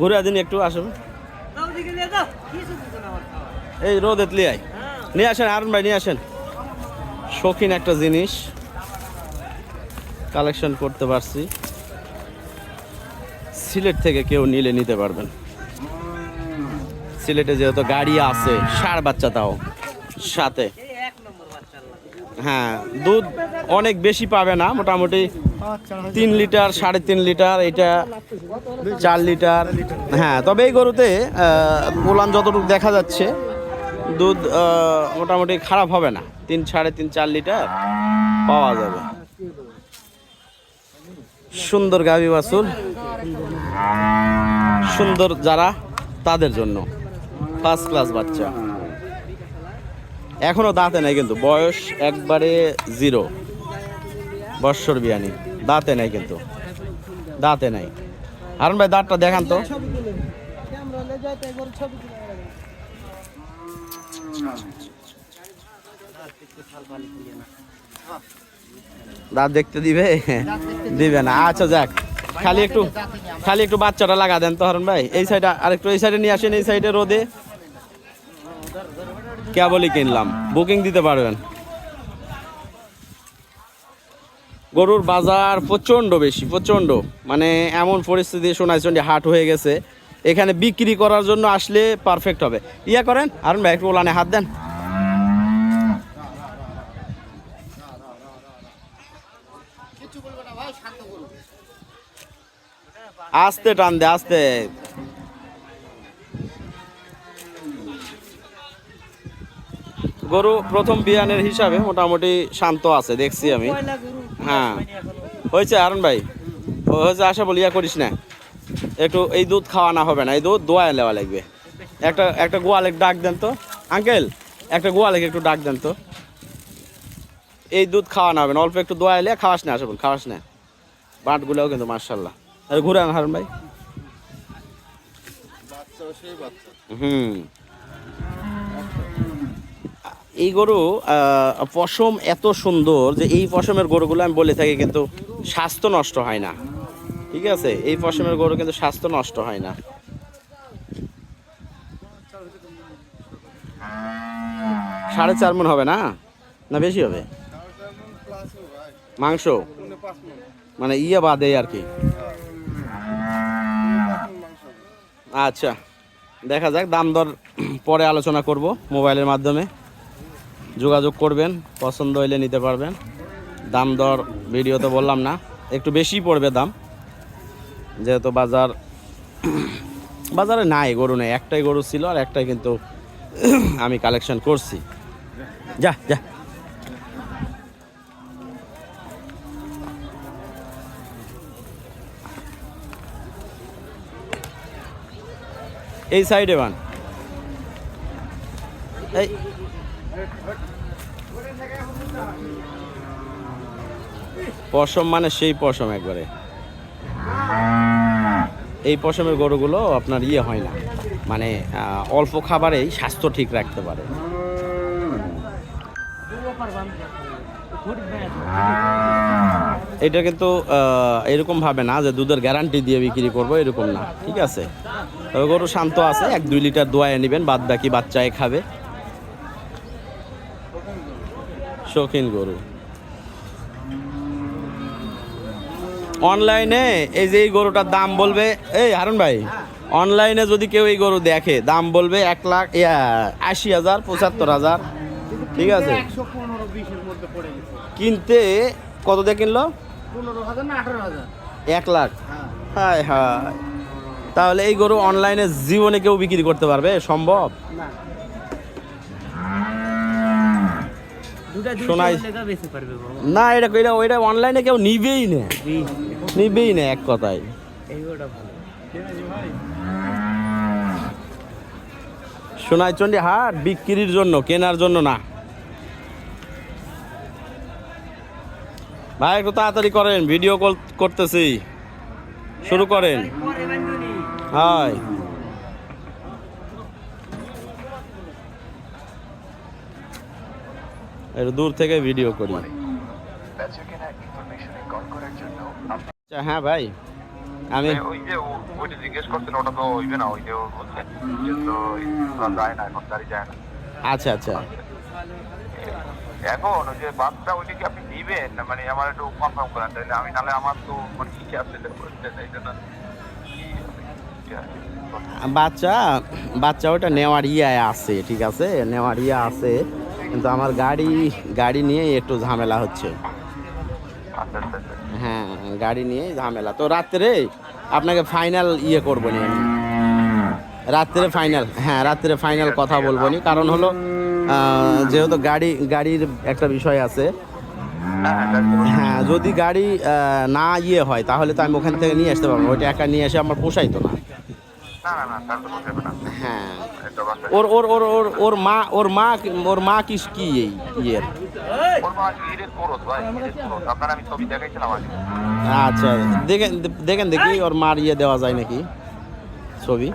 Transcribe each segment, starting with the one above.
ঘুরে দিন, একটু আসুন এই রোদ এতলি আয়। নিয়ে আসেন, হারুন ভাই, নিয়ে আসেন। শৌখিন একটা জিনিস। কালেকশন করতে পারছি। সিলেট থেকে কেউ নিলে নিতে পারবেন। সিলেটে যেহেতু গাড়ি আছে, সার বাচ্চা তাও, সাথে। হ্যাঁ দুধ অনেক বেশি পাবে না, মোটামুটি তিন লিটার, সাড়ে তিন লিটার, এটা চার লিটার। হ্যাঁ তবে এই গরুতে পোলান যতটুকু দেখা যাচ্ছে, দুধ মোটামুটি খারাপ হবে না। তিন, সাড়ে তিন, চার লিটার পাওয়া যাবে। সুন্দর গাভী বাছুর। সুন্দর যারা, তাদের জন্য। ফার্স্ট ক্লাস বাচ্চা। এখনও দাঁতে নেই কিন্তু, বয়স একবারে জিরো বৎসর বিয়ানি, দাঁতে নেই কিন্তু, দাঁতে নেই। হারুন ভাই, দাঁতটা দেখান তো। দাঁত দেখতে দিবে? দিবে না। আচ্ছা যাক। খালি একটু খালি একটু বাচ্চাটা লাগা দেন তো হারুন ভাই। এই সাইডে আরেকটু এই সাইডে নিয়ে আসেন, এই সাইডে রোদে। কেবলই কিনলাম। বুকিং দিতে পারবেন। গরুর বাজার প্রচণ্ড বেশি, প্রচণ্ড। মানে এমন পরিস্থিতি সোনাইচন্ডী হাট হয়ে গেছে। এখানে বিক্রি করার জন্য আসলে পারফেক্ট হবে। ইয়া করেন ভাই, একটু ওলানে হাত দেন। আস্তে টান দে, আস্তে। গরু প্রথম বিয়ানের হিসাবে মোটামুটি শান্ত আছে দেখছি আমি। হ্যাঁ। হয়েছে আরুন ভাই? হয়েছে আশা বলি ইয়া করিস না। একটু এই দুধ খাওয়া না হবে না এই দুধ দোয়া নেওয়া লাগবে। একটা একটা গোয়ালে ডাক দেন তো। আঙ্কেল একটা গোয়ালে একটু ডাক দেন তো। এই দুধ খাওয়ানো হবে না অল্প একটু দোয়া এলে খাওয়াস না আসে বল খাওয়াস না। বাঁটগুলোও কিন্তু মার্শাল্লাহ ঘুরে আন হারুন ভাই। হুম। এই গরু পশম এত সুন্দর যে এই পশমের গরুগুলো আমি বলে থাকি কিন্তু স্বাস্থ্য নষ্ট হয় না। ঠিক আছে? এই পশমের গরু কিন্তু স্বাস্থ্য নষ্ট হয় না। সাড়ে চার মন হবে না? না, বেশি হবে? মাংস? মানে ইয়ে বাদে আর কি। আচ্ছা দেখা যাক, দাম দর পরে আলোচনা করব মোবাইলের মাধ্যমে। যোগাযোগ করবেন, পছন্দ হইলে নিতে পারবেন। দাম দর ভিডিওতে বললাম না, একটু বেশি পড়বে দাম। যেহেতু বাজার, বাজারে নাই, গরু নেই। একটাই গরু ছিল আর একটাই কিন্তু আমি কালেকশন করছি। যা যা। এই সাইডে বান। এই পশম মানে সেই পশম একবারে। এই পশমের গরুগুলো আপনার ইয়ে হয় না। মানে অল্প খাবারেই স্বাস্থ্য ঠিক রাখতে পারে। এটা কিন্তু এরকম ভাবে না যে দুধের গ্যারান্টি দিয়ে বিক্রি করব, এরকম না। ঠিক আছে? গরু শান্ত আছে, এক দুই লিটার দোয়ায় নেবেন বাদ বাকি বাচ্চায় খাবে। শৌখিন গরু। অনলাইনে এই যে এই গরুটার দাম বলবে, এই হারুন ভাই অনলাইনে যদি কেউ এই গরু দেখে, দাম বলবে এক লাখ আশি হাজার, পঁচাত্তর হাজার। ঠিক আছে? কিনতে কত দিয়ে কিনলো? এক লাখ। হ্যাঁ হায়। তাহলে এই গরু অনলাইনে জীবনে কেউ বিক্রি করতে পারবে? সম্ভব? শোনাই- না এটা এটা ওইটা অনলাইনে কেউ নিবেই না। নিবেই না। এক কথায়। সোনাইচন্ডী হাট বিক্রির জন্য কেনার জন্য না। ভাই একটু তাড়াতাড়ি করেন ভিডিও কল করতেছি। শুরু করেন। হাই দূর থেকে ভিডিও করি। আচ্ছা হ্যাঁ ভাই আমি ওই যে ওইটা জিজ্ঞেস ওটা তো হইবে না ওই যে বলছে। যায় না এখন গাড়ি যায় না। আচ্ছা আচ্ছা। এখন ওই যে বাসটা ওইটা কি আপনি মানে আমার একটু কনফার্ম করেন তাহলে আমি নাহলে আমার তো মানে আছে যে এই জন্য বাচ্চা বাচ্চা ওটা নেওয়ার ইয়ে আছে ঠিক আছে? নেওয়ার ইয়ে আছে। কিন্তু আমার গাড়ি গাড়ি নিয়ে একটু ঝামেলা হচ্ছে। আচ্ছা আচ্ছা আচ্ছা। হ্যাঁ গাড়ি নিয়ে ঝামেলা। তো রাত্রে আপনাকে ফাইনাল ইয়ে করব নি আমি। রাত্রে ফাইনাল হ্যাঁ রাত্রে ফাইনাল কথা বলব নি। কারণ হলো যেহেতু গাড়ি গাড়ির একটা বিষয় আছে। হ্যাঁ যদি গাড়ি না ইয়ে হয় তাহলে তো আমি ওখান থেকে নিয়ে আসতে পারব। ওইটা একা নিয়ে এসে আমার পোষাইতো না। হ্যাঁ। ওর ওর ওর ওর ওর মা ওর মা ওর মা কি কি এই ইয়ের? আচ্ছা দেখেন দেখেন দেখি ওর মার ইয়ে দেওয়া যায় নাকি? ছবি?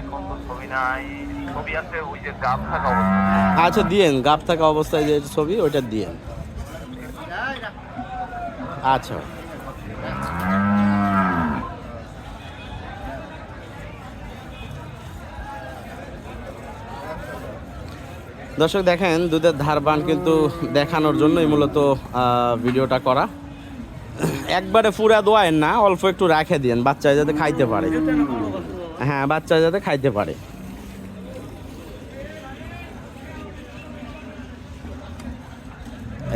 এখন তো ছবি নাই। ছবি আছে ওই যে গাছ থাকা অবস্থা। আচ্ছা দিয়েন গাপ থাকা অবস্থায় যে ছবি ওইটা দিয়েন। আচ্ছা। দর্শক দেখেন, দুধের ধারবান কিন্তু দেখানোর জন্যই মূলত ভিডিওটা করা। একবারে পুরা দোয়ায়েন না, অল্প একটু রাখে দিয়েন, বাচ্চা যাতে খাইতে পারে। হ্যাঁ বাচ্চা যাতে খাইতে পারে।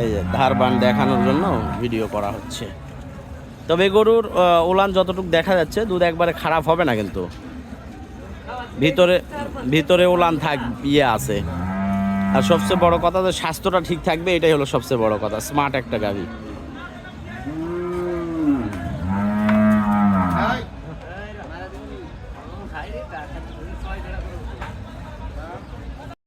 এই যে ধারবান দেখানোর জন্য ভিডিও করা হচ্ছে। তবে গরুর উলান যতটুকু দেখা যাচ্ছে, দুধ একবারে খারাপ হবে না কিন্তু। ভিতরে ভিতরে উলান থাক ইয়ে আছে। আর সবচেয়ে বড় কথা তো স্বাস্থ্যটা ঠিক থাকবে, এটাই হলো সবচেয়ে বড় কথা। স্মার্ট একটা গাভী।